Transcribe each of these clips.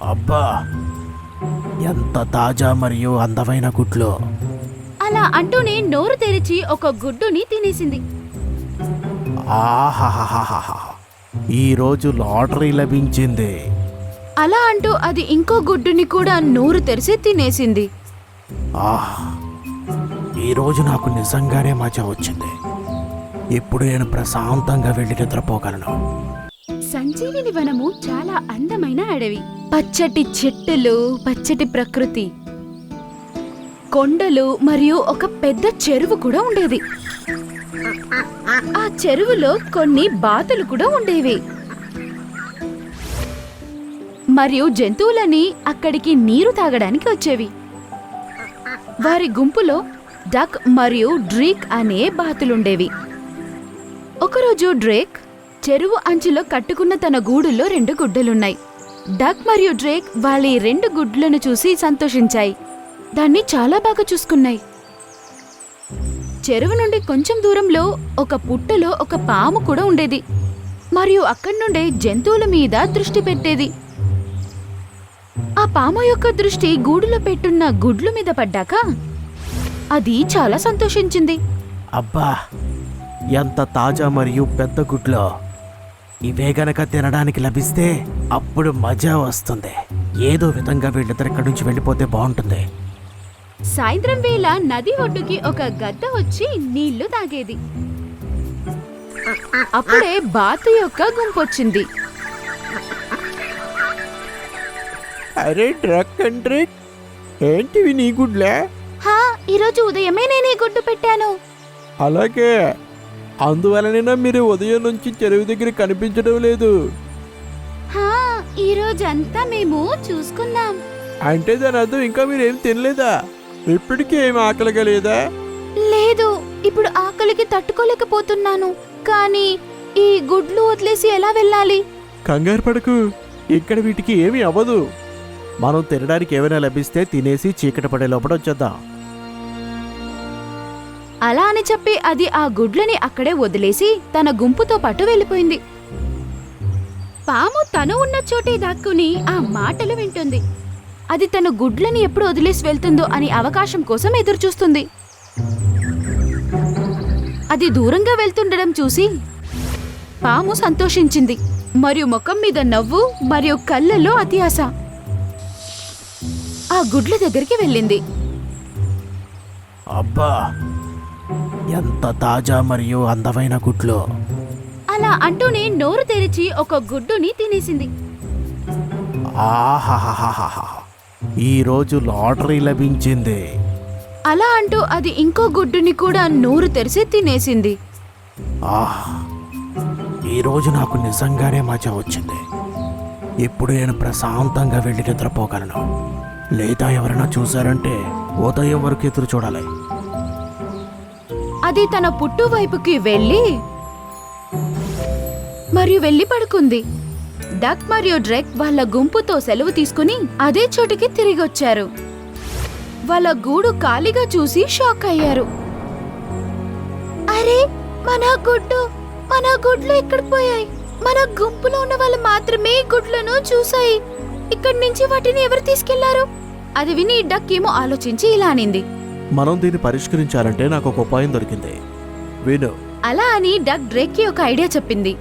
అబ్బా ఎంత తాజా మరియు అందమైన గుడ్లు. అలా అంటూనే నోరు తెరిచి ఒక గుడ్డుని తినేసింది. ఆహాహాహాహా ఈరోజు లాటరీ లభించింది. అలా అంటూ అది ఇంకో గుడ్డుని కూడా నోరు తెరిచి తినేసింది. ఆహ్ ఈరోజు నాకు నిజంగానే మజా వచ్చింది. ఇప్పుడు నేను ప్రశాంతంగా వెళ్ళి నిద్రపోగలను. సంజీవిని వనము చాలా అందమైన అడవి. పచ్చటి చెట్టులు పచ్చటి ప్రకృతి. కొండలు మరియు ఒక పెద్ద చెరువు కూడా ఉండేది. ఆ చెరువులో కొన్ని బాతులు కూడా ఉండేవి. మరియు జంతువులని అక్కడికి నీరు తాగడానికి వచ్చేవి. వారి గుంపులో డక్ మరియు డ్రీక్ అనే బాతులుండేవి. ఒకరోజు డ్రేక్ చెరువు అంచులో కట్టుకున్న తన గూడులో రెండు గుడ్డలున్నాయి. డక్ మరియు డ్రేక్ వాళ్ళ ఈ రెండు గుడ్లను చూసి సంతోషించాయి. దాన్ని చాలా బాగా చూసుకున్నాయి. చెరువు నుండి కొంచెం దూరంలో ఒక పుట్టలో ఒక పాము కూడా ఉండేది. మరియు అక్కడి నుండే జంతువుల మీద దృష్టి పెట్టేది. ఆ పాము యొక్క దృష్టి గూడులో పెట్టున్న గుడ్లు మీద పడ్డాక అది చాలా సంతోషించింది. అబ్బా ఎంత తాజా మరియు పెద్ద గుడ్లో ఇవే గనక తినడానికి లభిస్తే అప్పుడు మజా వస్తుంది. ఏదో విధంగా వీళ్ళిద్దరు ఇక్కడి నుంచి వెళ్ళిపోతే బాగుంటుంది. సాయంత్రం వేళ నది ఒడ్డుకి ఒక గద్ద వచ్చి నీళ్ళు తాగేది. అప్పుడే బాతు యొక్క గుంపొచ్చింది. అరే ట్రక్ అండ్ ట్రిక్ ఏంటివి నీ గుడ్లే? హా ఈరోజు ఉదయమే నేను ఈ గుడ్డు పెట్టాను. అలాగే. అందువలన మీరు ఉదయం నుంచి చెరువు దగ్గర కనిపించడం లేదు. హా ఈ రోజంతా మేము చూసుకున్నాం. అంటే దాని అర్థం ఇంకా మీరు ఏం తినలేదా? ఇప్పటికీ ఏం ఆకలిగా లేదా? లేదు ఇప్పుడు ఆకలికి తట్టుకోలేకపోతున్నాను. కానీ ఈ గుడ్లు వదిలేసి ఎలా వెళ్ళాలి? కంగారు పడకు ఇక్కడ వీటికి ఏమీ అవ్వదు. మనం తినడానికి ఏమైనా లభిస్తే తినేసి చీకటి పడే లోపల వచ్చేద్దాం. అలా అని చెప్పి అది ఆ గుడ్లని అక్కడే వదిలేసి తన గుంపుతో పాటు వెళ్ళిపోయింది. పాము తను ఉన్న చోటే దాక్కుని ఆ మాటలు వింటుంది. అది తన గుడ్లని ఎప్పుడు వదిలేసి వెళ్తుందో అని అవకాశం కోసం ఎదురుచూస్తుంది. అది దూరంగా వెళ్తుండడం చూసి పాము సంతోషించింది. మరియు ముఖం మీద నవ్వు మరియు కళ్ళల్లో అతి ఆశ ఆ గుడ్ల దగ్గరికి వెళ్ళింది. అబ్బా ఎంత తాజా మరియు అందమైన గుడ్లు? అలా అంటూనే నోరు తెరిచి ఒక గుడ్డుని తినేసింది. ఆహాహాహాహా. ఈరోజు లాటరీ లభించింది. అలా అంటూ అది ఇంకో గుడ్డుని కూడా నోరు తెరిచి తినేసింది. ఆహ్ ఈరోజు నాకు నిజంగానే మజా వచ్చింది. ఇప్పుడు నేను ప్రశాంతంగా వెళ్ళి నిద్రపోగలను. లేదా ఎవరైనా చూశారంటే ఉదయం వరకు ఎదురు చూడాలి. అది తన పుట్టు వైపుకి వెళ్ళి మరియు వెళ్ళి పడుకుంది. డక్ మరియు డ్రెక్ వాళ్ళ గుంపుతో సెలవు తీసుకుని అదే చోటుకి తిరిగొచ్చారు. వాళ్ళ గూడు ఖాళీగా చూసి షాక్ అయ్యారు. అరే మన గుడ్డు మన గుడ్లు ఎక్కడ పోయాయి? మన గుంపులో ఉన్న వాళ్ళు మాత్రమే గుడ్లను చూసాయి ఇక్కడి నుంచి వాటిని ఎవరు తీసుకెళ్ళారు? అది విని డక్ ఏమో ఆలోచించి ఇలా అనింది. మనం దీన్ని పరిష్కరించాలంటే నాకు ఒక ఉపాయం దొరికింది. విను అలా అని డక్ డ్రేక్కి ఒక ఐడియా చెప్పింది.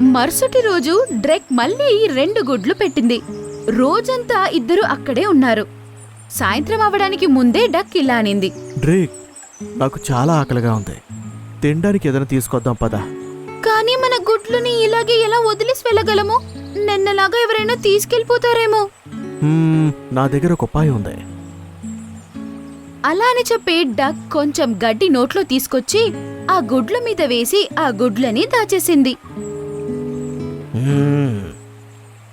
మరుసటి రోజు డ్రెక్ మళ్ళీ రెండు గుడ్లు పెట్టింది. రోజంతా ఇద్దరు అక్కడే ఉన్నారు. సాయంత్రం అవడానికి ముందే డక్ ఇలా అనింది. డ్రేక్ నాకు చాలా ఆకలిగా ఉంది. తినడానికి ఏదైనా తీసుకొద్దాం పదా. కానీ మన గుడ్లని ఇలాగే ఎలా వదిలేసి వెళ్ళగలము? నిన్నలాగా ఎవరైనా తీసుకెళ్ళిపోతారేమో మ్మ్, నా దగ్గర ఒక ఉపాయం ఉంది. అలా అని చెప్పి డక్ కొంచెం గడ్డి నోట్లో తీసుకొచ్చి ఆ గుడ్ల మీద వేసి ఆ గుడ్లని దాచేసింది.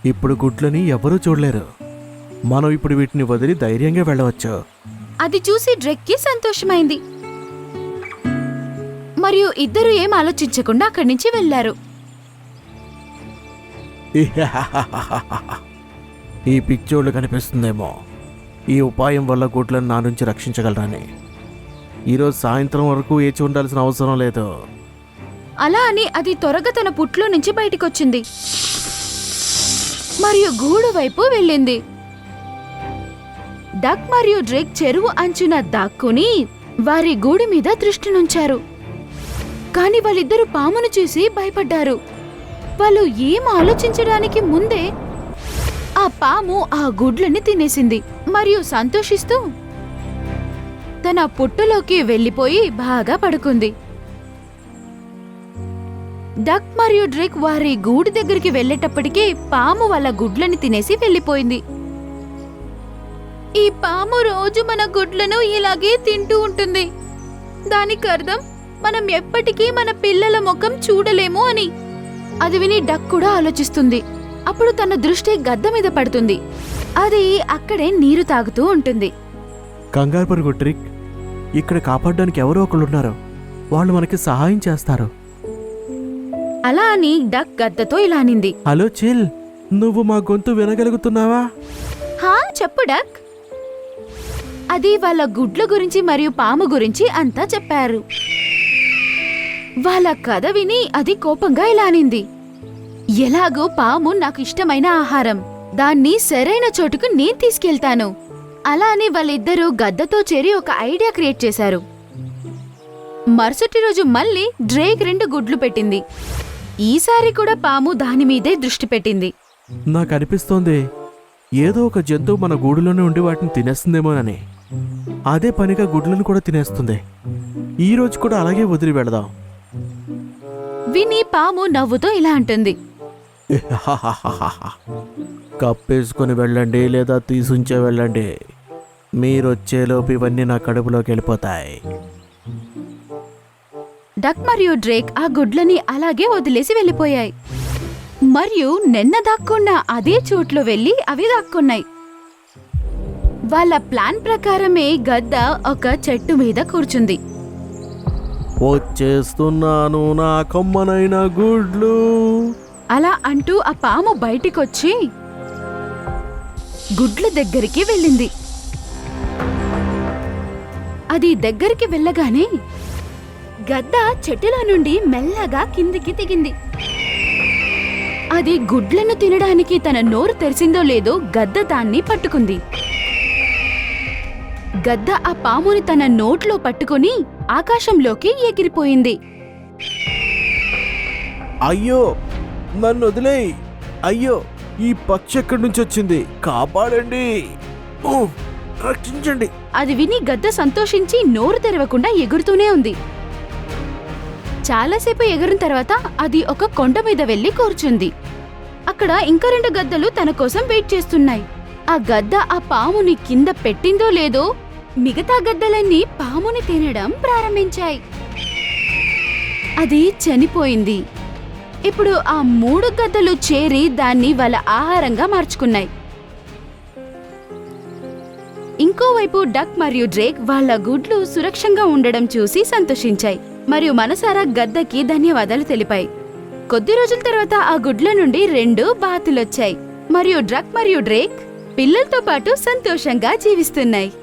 ఇప్పుడు గుడ్లని ఎవరూ చూడలేరు. మనం ఇప్పుడు వీటిని వదిలి ధైర్యంగా వెళ్ళవచ్చు. అది చూసి డ్రెక్కి సంతోషమైంది. మరియు ఇద్దరు ఏం ఆలోచించకుండా అక్కడి నుంచి వెళ్ళారు ఈ పిచ్చోళ్ళు కనిపిస్తుందేమో. ఈ ఉపాయం వల్ల గుడ్లను నా నుంచి రక్షించగలరని. ఈరోజు సాయంత్రం వరకు వేచి ఉండాల్సిన అవసరం లేదు. అలా అని అది త్వరగా తన పుట్లో నుంచి బయటికొచ్చింది. మరియు గూడు వైపు వెళ్ళింది. డక్ మరియు డ్రేక్ చెరువు అంచున దాక్కుని వారి గూడు మీద దృష్టి నుంచారు. కాని వాళ్ళిద్దరూ పామును చూసి భయపడ్డారు. వాళ్ళు ఏం ఆలోచించడానికి ముందే ఆ పాము ఆ గుడ్లని తినేసింది మరియు సంతోషిస్తూ తన పుట్టులోకి వెళ్ళిపోయి బాగా పడుకుంది. డక్ మరియు డ్రిక్ వారి గూడు దగ్గరికి వెళ్ళేటప్పటికే పాము వాళ్ళ గుడ్లని తినేసి వెళ్ళిపోయింది. ఈ పాము రోజు మన గుడ్లను ఇలాగే తింటూ ఉంటుంది. దానికి అర్థం మనం ఎప్పటికీ మన పిల్లల ముఖం చూడలేము అని. అది విని డక్ కూడా ఆలోచిస్తుంది. అప్పుడు తన దృష్టి గద్ద మీద పడుతుంది. అది అక్కడే నీరు తాగుతూ ఉంటుంది. కంగారు పరుగు ట్రిక్. ఇక్కడ కాపాడడానికి ఎవరో ఒకళ్ళు ఉన్నారు వాళ్ళు మనకి సహాయం చేస్తారు. అలా అని డక్ గద్దతో ఇలా అనింది. హలో చిల్ నువ్వు మా గొంతు వినగలుగుతున్నావా? హా చెప్పు డక్. అది వాళ్ళ గుడ్ల గురించి మరియు పాము గురించి అంతా చెప్పారు. వాళ్ళ కథ విని అది కోపంగా ఇలా అనింది. ఎలాగో పాము నాకు ఇష్టమైన ఆహారం. దాన్ని సరైన చోటుకు నేను తీసుకెళ్తాను. అలా అని వాళ్ళిద్దరూ గద్దతో చేరి ఒక ఐడియా క్రియేట్ చేశారు. మరుసటి రోజు మళ్ళీ డ్రేక్ రెండు గుడ్లు పెట్టింది. ఈసారి కూడా పాము దాని మీదే దృష్టి పెట్టింది. నాకు అనిపిస్తోంది ఏదో ఒక జంతువు మన గూడులోనే ఉండి వాటిని తినేస్తుందేమోనని. అదే పనిగా గుడ్లను కూడా తినేస్తుంది. ఈ రోజు కూడా అలాగే వదిలి వెళదాం. విని పాము నవ్వుతో ఇలా అంటుంది. కప్పేసుకొని వెళ్ళండి లేదా తీసుంచే వెళ్ళండి. మీరొచ్చేలోపు ఇవన్నీ నా కడుపులోకి వెళ్ళిపోతాయి. డక్ మరియు డ్రేక్ ఆ గుడ్లని అలాగే వదిలేసి వెళ్ళిపోయాయి. మరియు నిన్న దాక్కున్న అదే చోట్లో వెళ్ళి అవి దాక్కున్నాయి. వాళ్ళ ప్లాన్ ప్రకారమే గద్ద ఒక చెట్టు మీద కూర్చుంది. వచ్చేస్తున్నాను నా కమ్మనైన గుడ్లు. అలా అంటూ ఆ పాము బయటికొచ్చి గుడ్ల దగ్గరికి వెళ్ళింది. అది దగ్గరికి వెళ్ళగానే గద్ద చెట్టులో నుండి మెల్లగా కిందికి దిగింది. అది గుడ్లను తినడానికి తన నోరు తెరిచిందో లేదో గద్ద దాన్ని పట్టుకుంది. గద్ద ఆ పాముని తన నోట్లో పట్టుకుని ఆకాశంలోకి ఎగిరిపోయింది. అయ్యో! నన్ను వదిలేయి. అయ్యో ఈ పక్షి ఎక్కడి నుంచి వచ్చింది? కాపాడండి. ఓ, రక్షించండి. అది విని గద్ద సంతోషించి నోరు తెరవకుండా ఎగురుతూనే ఉంది. చాలాసేపు ఎగిరిన తర్వాత అది ఒక కొండ మీద వెళ్ళి కూర్చుంది. అక్కడ ఇంకా రెండు గద్దలు తన కోసం వెయిట్ చేస్తున్నాయి. ఆ గద్ద ఆ పాముని కింద పెట్టిందో లేదో మిగతా గద్దలన్నీ పాముని తినడం ప్రారంభించాయి. అది చనిపోయింది. ఇప్పుడు ఆ మూడు గద్దలు చేరి దాన్ని వాళ్ళ ఆహారంగా మార్చుకున్నాయి. ఇంకోవైపు డక్ మరియు డ్రేక్ వాళ్ళ గుడ్లు సురక్షంగా ఉండడం చూసి సంతోషించాయి. మరియు మనసారా గద్దకి ధన్యవాదాలు తెలిపాయి. కొద్ది రోజుల తర్వాత ఆ గుడ్ల నుండి రెండు బాతులొచ్చాయి. మరియు డ్రక్ మరియు డ్రేక్ పిల్లలతో పాటు సంతోషంగా జీవిస్తున్నాయి.